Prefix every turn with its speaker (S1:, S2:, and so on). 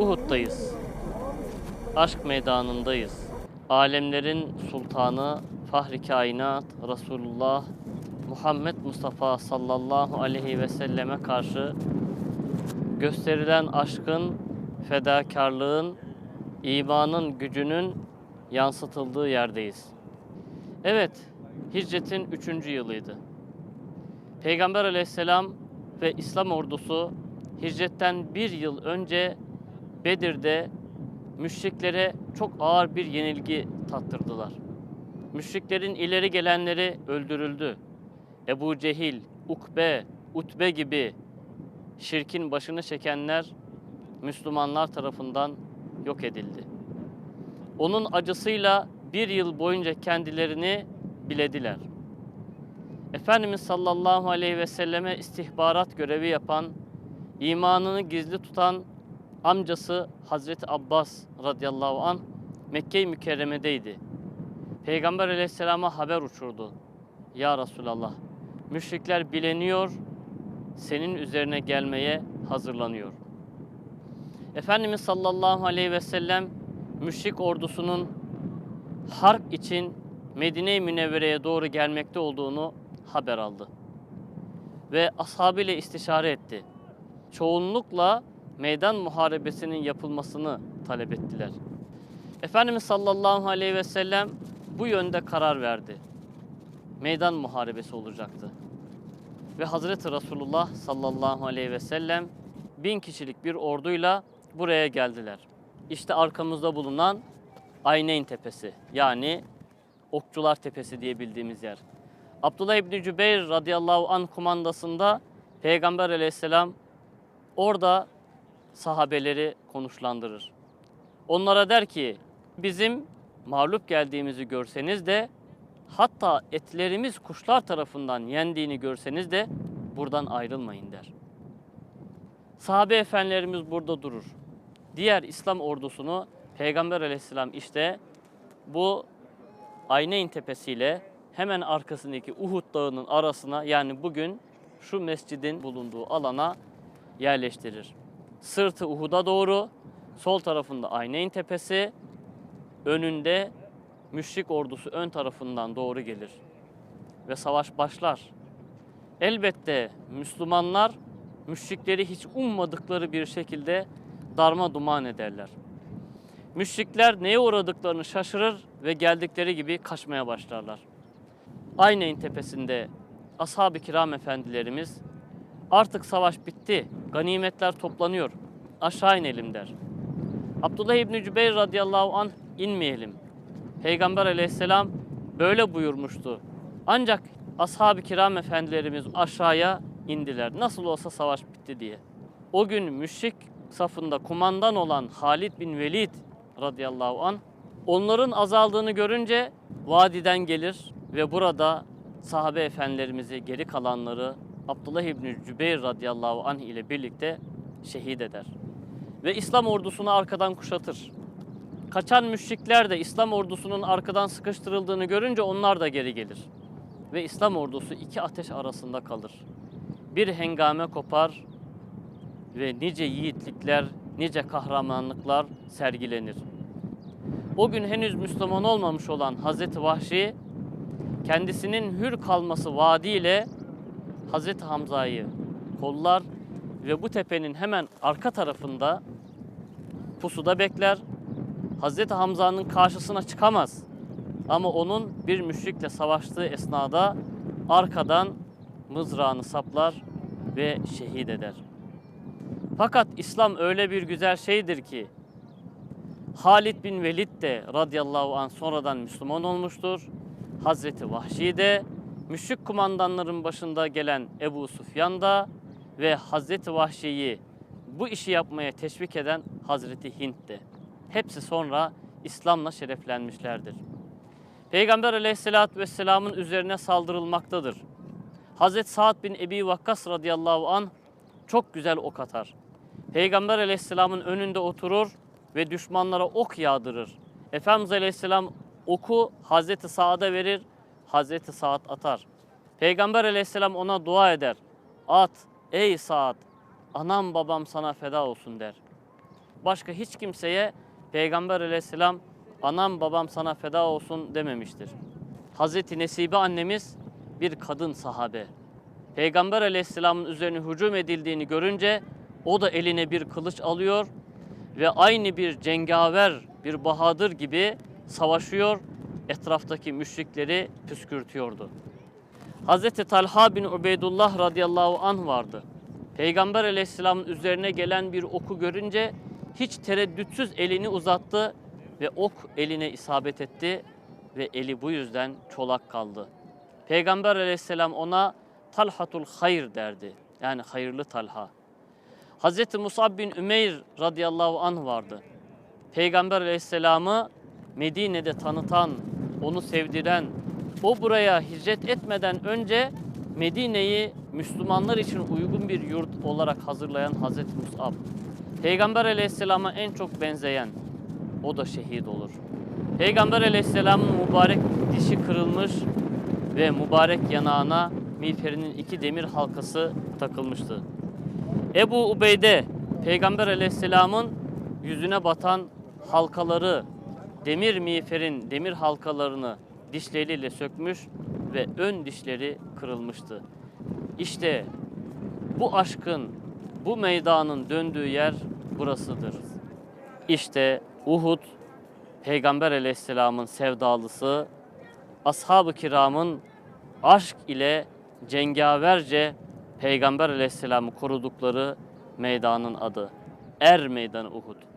S1: Uhud'dayız. Aşk meydanındayız. Alemlerin sultanı, fahri kainat, Resulullah Muhammed Mustafa sallallahu aleyhi ve selleme karşı gösterilen aşkın, fedakarlığın, imanın gücünün yansıtıldığı yerdeyiz. Evet, hicretin üçüncü yılıydı. Peygamber aleyhisselam ve İslam ordusu hicretten bir yıl önce Bedir'de müşriklere çok ağır bir yenilgi tattırdılar. Müşriklerin ileri gelenleri öldürüldü. Ebu Cehil, Ukbe, Utbe gibi şirkin başını çekenler Müslümanlar tarafından yok edildi. Onun acısıyla bir yıl boyunca kendilerini bilediler. Efendimiz sallallahu aleyhi ve selleme istihbarat görevi yapan, imanını gizli tutan amcası Hazreti Abbas radıyallahu an Mekke-i Mükerreme'deydi. Peygamber aleyhisselama haber uçurdu. Ya Resulallah, müşrikler bileniyor, senin üzerine gelmeye hazırlanıyor. Efendimiz sallallahu aleyhi ve sellem müşrik ordusunun harp için Medine-i Münevvere'ye doğru gelmekte olduğunu haber aldı. Ve ashabıyla istişare etti. Çoğunlukla meydan muharebesinin yapılmasını talep ettiler. Efendimiz sallallahu aleyhi ve sellem bu yönde karar verdi. Meydan muharebesi olacaktı. Ve Hazreti Resulullah sallallahu aleyhi ve sellem bin kişilik bir orduyla buraya geldiler. İşte arkamızda bulunan Ayneyn Tepesi yani Okçular Tepesi diye bildiğimiz yer. Abdullah İbni Cübeyr radıyallahu an kumandasında Peygamber aleyhisselam orada sahabeleri konuşlandırır. Onlara der ki bizim mağlup geldiğimizi görseniz de hatta etlerimiz kuşlar tarafından yendiğini görseniz de buradan ayrılmayın der. Sahabe efendilerimiz burada durur. Diğer İslam ordusunu Peygamber aleyhisselam işte bu Ayneyn tepesiyle hemen arkasındaki Uhud dağının arasına yani bugün şu mescidin bulunduğu alana yerleştirir. Sırtı Uhud'a doğru, sol tarafında Ayneyn tepesi, önünde müşrik ordusu ön tarafından doğru gelir ve savaş başlar. Elbette Müslümanlar müşrikleri hiç ummadıkları bir şekilde darma duman ederler. Müşrikler neye uğradıklarını şaşırır ve geldikleri gibi kaçmaya başlarlar. Ayneyn tepesinde ashab-ı kiram efendilerimiz artık savaş bitti, ganimetler toplanıyor, aşağı inelim der. Abdullah İbni Cübeyr radıyallahu anh inmeyelim. Peygamber aleyhisselam böyle buyurmuştu. Ancak ashab-ı kiram efendilerimiz aşağıya indiler. Nasıl olsa savaş bitti diye. O gün müşrik safında kumandan olan Halid bin Velid radıyallahu an onların azaldığını görünce vadiden gelir ve burada sahabe efendilerimizi geri kalanları Abdullah İbni Cübeyr radıyallahu anh ile birlikte şehit eder. Ve İslam ordusunu arkadan kuşatır. Kaçan müşrikler de İslam ordusunun arkadan sıkıştırıldığını görünce onlar da geri gelir. Ve İslam ordusu iki ateş arasında kalır. Bir hengame kopar ve nice yiğitlikler, nice kahramanlıklar sergilenir. O gün henüz Müslüman olmamış olan Hazreti Vahşi kendisinin hür kalması vaadiyle Hazreti Hamza'yı kollar ve bu tepenin hemen arka tarafında pusuda bekler. Hazreti Hamza'nın karşısına çıkamaz. Ama onun bir müşrikle savaştığı esnada arkadan mızrağını saplar ve şehit eder. Fakat İslam öyle bir güzel şeydir ki Halid bin Velid de radıyallahu anh sonradan Müslüman olmuştur. Hazreti Vahşi de müşrik kumandanların başında gelen Ebu Sufyan da ve Hazreti Vahşi'yi bu işi yapmaya teşvik eden Hazreti Hint de. Hepsi sonra İslam'la şereflenmişlerdir. Peygamber aleyhissalatü vesselamın üzerine saldırılmaktadır. Hazreti Sa'd bin Ebi Vakkas radıyallahu an çok güzel ok atar. Peygamber aleyhisselamın önünde oturur ve düşmanlara ok yağdırır. Efendimiz aleyhisselam oku Hazreti Sa'd'a verir, Hazreti Sa'd atar. Peygamber aleyhisselam ona dua eder. At ey Sa'd, anam babam sana feda olsun der. başka hiç kimseye Peygamber aleyhisselam anam babam sana feda olsun dememiştir. Hazreti Nesibe annemiz bir kadın sahabe. Peygamber aleyhisselamın üzerine hücum edildiğini görünce o da eline bir kılıç alıyor ve aynı bir cengaver, bir bahadır gibi savaşıyor, etraftaki müşrikleri püskürtüyordu. Hazreti Talha bin Ubeydullah radıyallahu anh vardı. Peygamber aleyhisselamın üzerine gelen bir oku görünce hiç tereddütsüz elini uzattı ve ok eline isabet etti ve eli bu yüzden çolak kaldı. Peygamber aleyhisselam ona Talhatul Hayr derdi. Yani hayırlı Talha. Hazreti Musab bin Ümeyr radıyallahu anh vardı. Peygamber aleyhisselamı Medine'de tanıtan, onu sevdiren, o buraya hicret etmeden önce Medine'yi Müslümanlar için uygun bir yurt olarak hazırlayan Hazreti Musab. Peygamber aleyhisselama en çok benzeyen, o da şehit olur. Peygamber aleyhisselamın mübarek dişi kırılmış ve mübarek yanağına miğferinin iki demir halkası takılmıştı. Ebu Ubeyde Peygamber aleyhisselamın yüzüne batan halkaları demir miğferin demir halkalarını dişleriyle sökmüş ve ön dişleri kırılmıştı. İşte bu aşkın, bu meydanın döndüğü yer burasıdır. İşte Uhud, Peygamber aleyhisselamın sevdalısı, ashab-ı kiramın aşk ile cengaverce Peygamber aleyhisselamı korudukları meydanın adı. Er Meydanı Uhud.